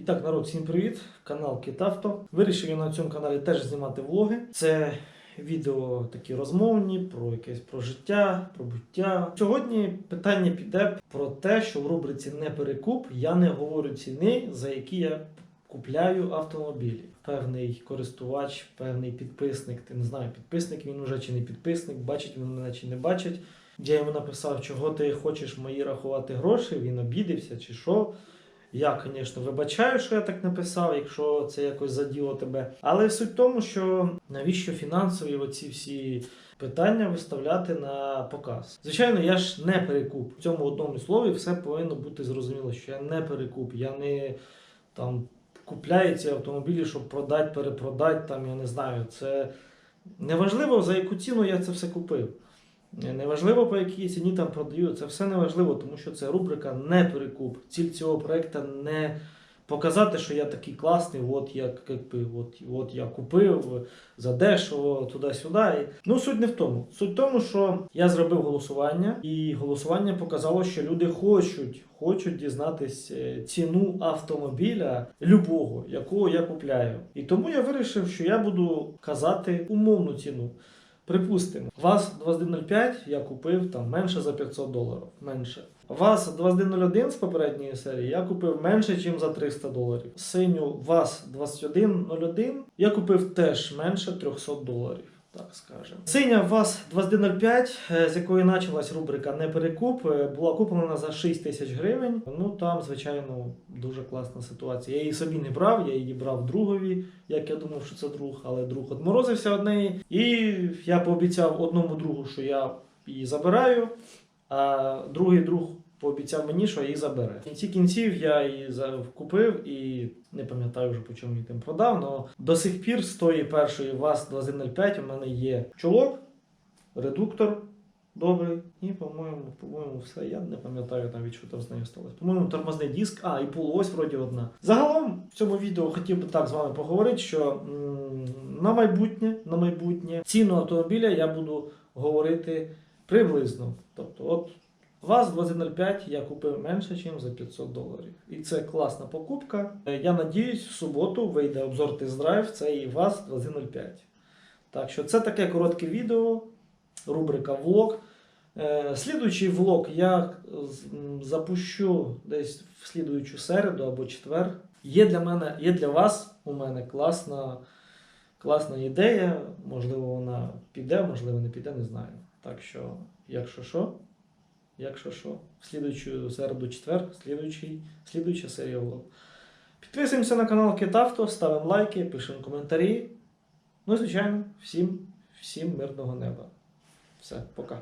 І так, народ, всім привіт! Канал Китавто. Вирішив я на цьому каналі теж знімати влоги. Це відео такі розмовні про якесь про життя, про буття. Сьогодні питання піде про те, що в рубриці не перекуп я не говорю ціни, за які я купляю автомобілі. Певний користувач, певний підписник, ти не знаю, підписник він уже чи не підписник, бачить він мене чи не бачить. Я йому написав, чого ти хочеш мої рахувати гроші, він обідився чи що. Я, звісно, вибачаю, що я так написав, якщо це якось заділо тебе. Але суть в тому, що навіщо фінансові оці всі питання виставляти на показ. Звичайно, я ж не перекуп. В цьому одному слові все повинно бути зрозуміло, що я не перекуп. Я не там купляю ці автомобілі, щоб продати, перепродати. Там я не знаю. Це неважливо, за яку ціну я це все купив. Неважливо, по якій ціні там продаю, це все неважливо, тому що це рубрика не перекуп. Ціль цього проекту не показати, що я такий класний, от я, якби, от, от я купив за дешево, туди-сюди. Ну, суть не в тому. Суть в тому, що я зробив голосування, і голосування показало, що люди хочуть, хочуть дізнатись е, ціну автомобіля любого, якого я купляю. І тому я вирішив, що я буду казати умовну ціну. Припустимо, ВАЗ 2105 я купив там менше за 500 доларів. Менше. ВАЗ 2101 з попередньої серії я купив менше, ніж за 300 доларів. Синю ВАЗ 2101 я купив теж менше 300 доларів. Так скажемо. Синя ВАЗ 2105, е, з якої почалась рубрика Не перекуп, е, була куплена за 6 тисяч гривень. Ну там, звичайно, дуже класна ситуація. Я її собі не брав, я її брав другові, як я думав, що це друг, але друг одморозився од неї. І я пообіцяв одному другу, що я її забираю, а другий друг пообіцяв мені, що її забере. В кінці кінців я її купив і не пам'ятаю вже по чому її там продав. але до сих пір з тої першої ВАЗ 2105 у мене є чолок, редуктор. Добрий, і, по-моєму, по-моєму, все. Я не пам'ятаю навіть, що там з нею сталося. По-моєму, тормозний диск, а, і полуось вроді одна. Загалом в цьому відео хотів би так з вами поговорити, що на майбутнє, на майбутнє ціну автомобіля я буду говорити приблизно. Тобто, от ВАЗ 2105 я купив менше, ніж за 500 доларів. І це класна покупка. Е, Я надіюсь, в суботу вийде обзор тест-драйв цієї ВАЗ 2105. Так що це таке коротке відео, рубрика влог. Е, Слідуючий влог я запущу десь в слідуючу середу або четвер. Є для мене, є для вас у мене класна, класна ідея. Можливо, вона піде, можливо, не піде, не знаю. Так що, якщо що, якщо що, в слідуючу середу, четвер, слідуючий, слідуюча серія влог. Підписуємося на канал Китавто, ставимо лайки, пишемо коментарі. Ну і, звичайно, всім, всім мирного неба. Все, пока.